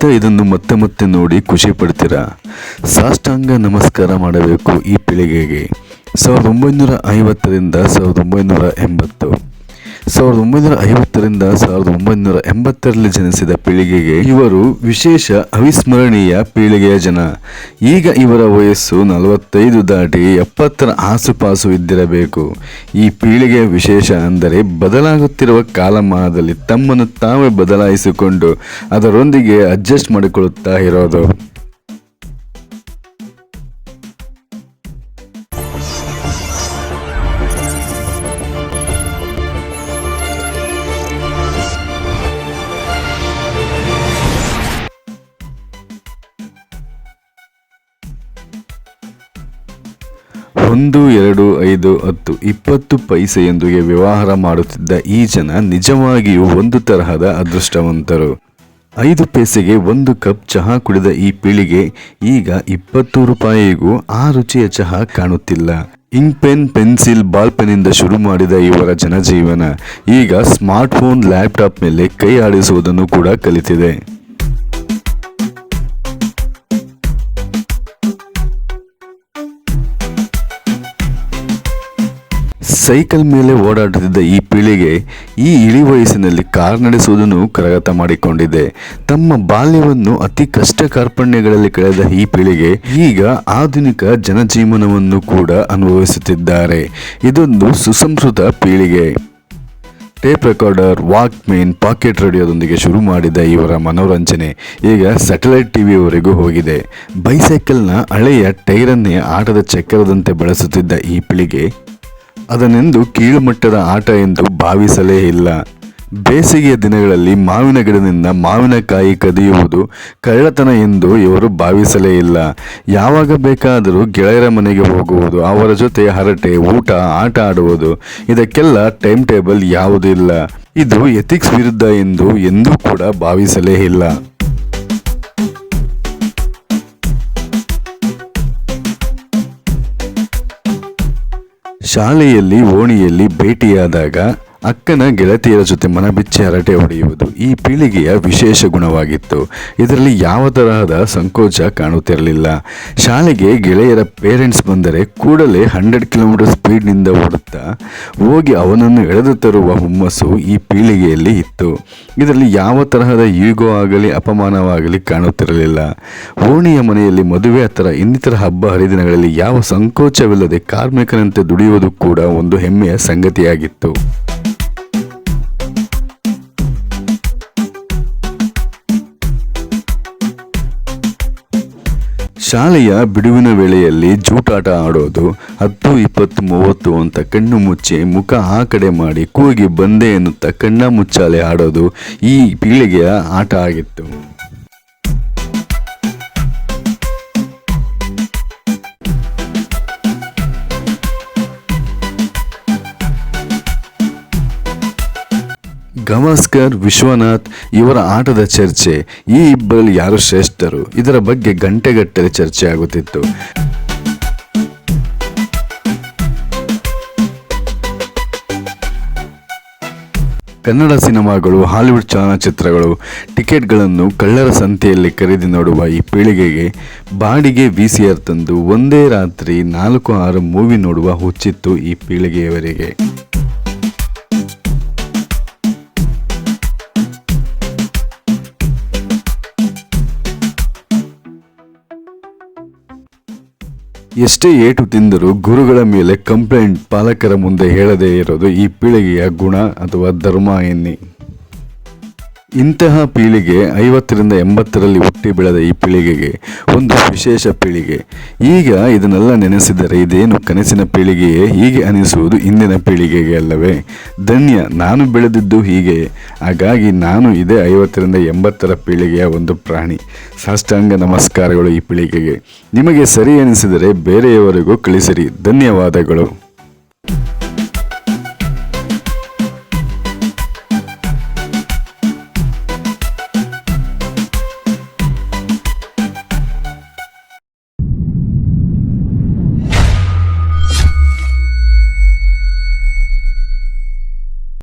ಖಂಡಿತ ಇದನ್ನು ಮತ್ತೆ ಮತ್ತೆ ನೋಡಿ ಖುಷಿ ಪಡ್ತೀರಾ? ಸಾಷ್ಟಾಂಗ ನಮಸ್ಕಾರ ಮಾಡಬೇಕು ಈ ಪೀಳಿಗೆಗೆ. ಸಾವಿರದ ಒಂಬೈನೂರ ಐವತ್ತರಿಂದ ಸಾವಿರದ ಒಂಬೈನೂರ ಎಂಬತ್ತು. ಸಾವಿರದ ಒಂಬೈನೂರ ಐವತ್ತರಿಂದ ಸಾವಿರದ ಒಂಬೈನೂರ ಎಂಬತ್ತರಲ್ಲಿ ಜನಿಸಿದ ಪೀಳಿಗೆಗೆ ಇವರು ವಿಶೇಷ ಅವಿಸ್ಮರಣೀಯ ಪೀಳಿಗೆಯ ಜನ. ಈಗ ಇವರ ವಯಸ್ಸು ನಲವತ್ತೈದು ದಾಟಿ ಎಪ್ಪತ್ತರ ಆಸುಪಾಸು ಇದ್ದಿರಬೇಕು. ಈ ಪೀಳಿಗೆಯ ವಿಶೇಷ ಅಂದರೆ ಬದಲಾಗುತ್ತಿರುವ ಕಾಲಮಾನದಲ್ಲಿ ತಮ್ಮನ್ನು ತಾವೇ ಬದಲಾಯಿಸಿಕೊಂಡು ಅದರೊಂದಿಗೆ ಅಡ್ಜಸ್ಟ್ ಮಾಡಿಕೊಳ್ಳುತ್ತಾ ಇರೋದು. ಒಂದು, ಎರಡು, ಐದು, ಹತ್ತು, ಇಪ್ಪತ್ತು ಪೈಸೆಯೊಂದಿಗೆ ವ್ಯವಹಾರ ಮಾಡುತ್ತಿದ್ದ ಈ ಜನ ನಿಜವಾಗಿಯೂ ಒಂದು ತರಹದ ಅದೃಷ್ಟವಂತರು. ಐದು ಪೈಸೆಗೆ ಒಂದು ಕಪ್ ಚಹಾ ಕುಡಿದ ಈ ಪೀಳಿಗೆ ಈಗ ಇಪ್ಪತ್ತು ರೂಪಾಯಿಗೂ ಆ ರುಚಿಯ ಚಹಾ ಕಾಣುತ್ತಿಲ್ಲ. ಇಂಕ್ ಪೆನ್, ಪೆನ್ಸಿಲ್, ಬಾಲ್ ಪೆನ್ನಿಂದ ಶುರು ಮಾಡಿದ ಇವರ ಜನಜೀವನ ಈಗ ಸ್ಮಾರ್ಟ್ಫೋನ್, ಲ್ಯಾಪ್ಟಾಪ್ ಮೇಲೆ ಕೈ ಆಡಿಸುವುದನ್ನು ಕೂಡ ಕಲಿತಿದೆ. ಸೈಕಲ್ ಮೇಲೆ ಓಡಾಡುತ್ತಿದ್ದ ಈ ಪೀಳಿಗೆ ಈ ಇಳಿ ವಯಸ್ಸಿನಲ್ಲಿ ಕಾರ್ ನಡೆಸುವುದನ್ನು ಕರಗತ ಮಾಡಿಕೊಂಡಿದೆ. ತಮ್ಮ ಬಾಲ್ಯವನ್ನು ಅತಿ ಕಷ್ಟ ಕಾರ್ಪಣ್ಯಗಳಲ್ಲಿ ಕಳೆದ ಈ ಪೀಳಿಗೆ ಈಗ ಆಧುನಿಕ ಜನಜೀವನವನ್ನು ಕೂಡ ಅನುಭವಿಸುತ್ತಿದ್ದಾರೆ. ಇದೊಂದು ಸುಸಂಸ್ಕೃತ ಪೀಳಿಗೆ. ಟೇಪ್ ರೆಕಾರ್ಡರ್, ವಾಕ್ಮೇನ್, ಪಾಕೆಟ್ ರೇಡಿಯೋದೊಂದಿಗೆ ಶುರು ಮಾಡಿದ ಇವರ ಮನೋರಂಜನೆ ಈಗ ಸ್ಯಾಟಲೈಟ್ ಟಿವಿಯವರೆಗೂ ಹೋಗಿದೆ. ಬೈಸೈಕಲ್ನ ಹಳೆಯ ಟೈರನ್ನೇ ಆಟದ ಚಕ್ರದಂತೆ ಬಳಸುತ್ತಿದ್ದ ಈ ಪೀಳಿಗೆ ಅದನ್ನೆಂದು ಕೀಳುಮಟ್ಟದ ಆಟ ಎಂದು ಭಾವಿಸಲೇ ಇಲ್ಲ. ಬೇಸಿಗೆಯ ದಿನಗಳಲ್ಲಿ ಮಾವಿನ ಗಿಡದಿಂದ ಮಾವಿನಕಾಯಿ ಕದಿಯುವುದು ಕಳ್ಳತನ ಎಂದು ಇವರು ಭಾವಿಸಲೇ ಇಲ್ಲ. ಯಾವಾಗ ಬೇಕಾದರೂ ಗೆಳೆಯರ ಮನೆಗೆ ಹೋಗುವುದು, ಅವರ ಜೊತೆ ಹರಟೆ, ಊಟ, ಆಟ ಆಡುವುದು, ಇದಕ್ಕೆಲ್ಲ ಟೈಮ್ ಟೇಬಲ್ ಯಾವುದೂ ಇಲ್ಲ ಇದು ಎಥಿಕ್ಸ್ ವಿರುದ್ಧ ಎಂದು ಎಂದೂ ಕೂಡ ಭಾವಿಸಲೇ ಇಲ್ಲ. ಶಾಲೆಯಲ್ಲಿ ಓಣಿಯಲ್ಲಿ ಭೇಟಿಯಾದಾಗ ಅಕ್ಕನ ಗೆಳತಿಯರ ಜೊತೆ ಮನಬಿಚ್ಚಿ ಹರಟೆ ಹೊಡೆಯುವುದು ಈ ಪೀಳಿಗೆಯ ವಿಶೇಷ ಗುಣವಾಗಿತ್ತು. ಇದರಲ್ಲಿ ಯಾವ ತರಹದ ಸಂಕೋಚ ಕಾಣುತ್ತಿರಲಿಲ್ಲ. ಶಾಲೆಗೆ ಗೆಳೆಯರ ಪೇರೆಂಟ್ಸ್ ಬಂದರೆ ಕೂಡಲೇ ಹಂಡ್ರೆಡ್ ಕಿಲೋಮೀಟರ್ ಸ್ಪೀಡ್ನಿಂದ ಓಡುತ್ತಾ ಹೋಗಿ ಅವನನ್ನು ಎಳೆದು ತರುವ ಹುಮ್ಮಸ್ಸು ಈ ಪೀಳಿಗೆಯಲ್ಲಿ ಇತ್ತು. ಇದರಲ್ಲಿ ಯಾವ ತರಹದ ಈಗೋ ಆಗಲಿ ಅಪಮಾನವಾಗಲಿ ಕಾಣುತ್ತಿರಲಿಲ್ಲ. ಓಣಿಯ ಮನೆಯಲ್ಲಿ ಮದುವೆ ಅಥವಾ ಇನ್ನಿತರ ಹಬ್ಬ ಹರಿದಿನಗಳಲ್ಲಿ ಯಾವ ಸಂಕೋಚವಿಲ್ಲದೆ ಕಾರ್ಮಿಕನಂತೆ ದುಡಿಯುವುದು ಕೂಡ ಒಂದು ಹೆಮ್ಮೆಯ ಸಂಗತಿಯಾಗಿತ್ತು. ಶಾಲೆಯ ಬಿಡುವಿನ ವೇಳೆಯಲ್ಲಿ ಜೂಟಾಟ ಆಡೋದು ಹತ್ತು ಇಪ್ಪತ್ತು ಮೂವತ್ತು ಅಂತ ಕಣ್ಣು ಮುಚ್ಚಿ ಮುಖ ಆ ಕಡೆ ಮಾಡಿ ಕೂಗಿ ಬಂದೆ ಎನ್ನುತ್ತಾ ಕಣ್ಣ ಮುಚ್ಚಾಲೆ ಆಡೋದು ಈ ಪೀಳಿಗೆಯ ಆಟ ಆಗಿತ್ತು. ಗವಾಸ್ಕರ್, ವಿಶ್ವನಾಥ್ ಇವರ ಆಟದ ಚರ್ಚೆ, ಈ ಇಬ್ಬರಲ್ಲಿ ಯಾರು ಶ್ರೇಷ್ಠರು? ಇದರ ಬಗ್ಗೆ ಗಂಟೆಗಟ್ಟಲೆ ಚರ್ಚೆ ಆಗುತ್ತಿತ್ತು. ಕನ್ನಡ ಸಿನಿಮಾಗಳು, ಹಾಲಿವುಡ್ ಚಲನಚಿತ್ರಗಳು, ಟಿಕೆಟ್ಗಳನ್ನು ಕಳ್ಳರ ಸಂತೆಯಲ್ಲಿ ಖರೀದಿ ನೋಡುವ ಈ ಪೀಳಿಗೆಗೆ ಬಾಡಿಗೆ ವಿ ಸಿ ಆರ್ ತಂದು ಒಂದೇ ರಾತ್ರಿ ನಾಲ್ಕು ಆರು ಮೂವಿ ನೋಡುವ ಹುಚ್ಚಿತ್ತು ಈ ಪೀಳಿಗೆಯವರಿಗೆ. ಎಷ್ಟೇ ಏಟು ತಿಂದರೂ ಗುರುಗಳ ಮೇಲೆ ಕಂಪ್ಲೇಂಟ್ ಪಾಲಕರ ಮುಂದೆ ಹೇಳದೇ ಇರೋದು ಈ ಪೀಳಿಗೆಯ ಗುಣ ಅಥವಾ ಧರ್ಮ ಎನ್ನಿ. ಇಂತಹ ಪೀಳಿಗೆ ಐವತ್ತರಿಂದ ಎಂಬತ್ತರಲ್ಲಿ ಹುಟ್ಟಿ ಬೆಳೆದ ಈ ಪೀಳಿಗೆಗೆ ಒಂದು ವಿಶೇಷ ಪೀಳಿಗೆ. ಈಗ ಇದನ್ನೆಲ್ಲ ನೆನೆಸಿದರೆ ಇದೇನು ಕನಸಿನ ಪೀಳಿಗೆಯೇ? ಹೀಗೆ ಅನಿಸುವುದು ಇಂದಿನ ಪೀಳಿಗೆಗೆ ಅಲ್ಲವೇ? ಧನ್ಯ, ನಾನು ಬೆಳೆದಿದ್ದು ಹೀಗೆ. ಹಾಗಾಗಿ ನಾನು ಇದೇ ಐವತ್ತರಿಂದ ಎಂಬತ್ತರ ಪೀಳಿಗೆಯ ಒಂದು ಪ್ರಾಣಿ. ಸಾಷ್ಟಾಂಗ ನಮಸ್ಕಾರಗಳು ಈ ಪೀಳಿಗೆಗೆ. ನಿಮಗೆ ಸರಿ ಅನಿಸಿದರೆ ಬೇರೆಯವರಿಗೂ ಕಳಿಸಿರಿ. ಧನ್ಯವಾದಗಳು.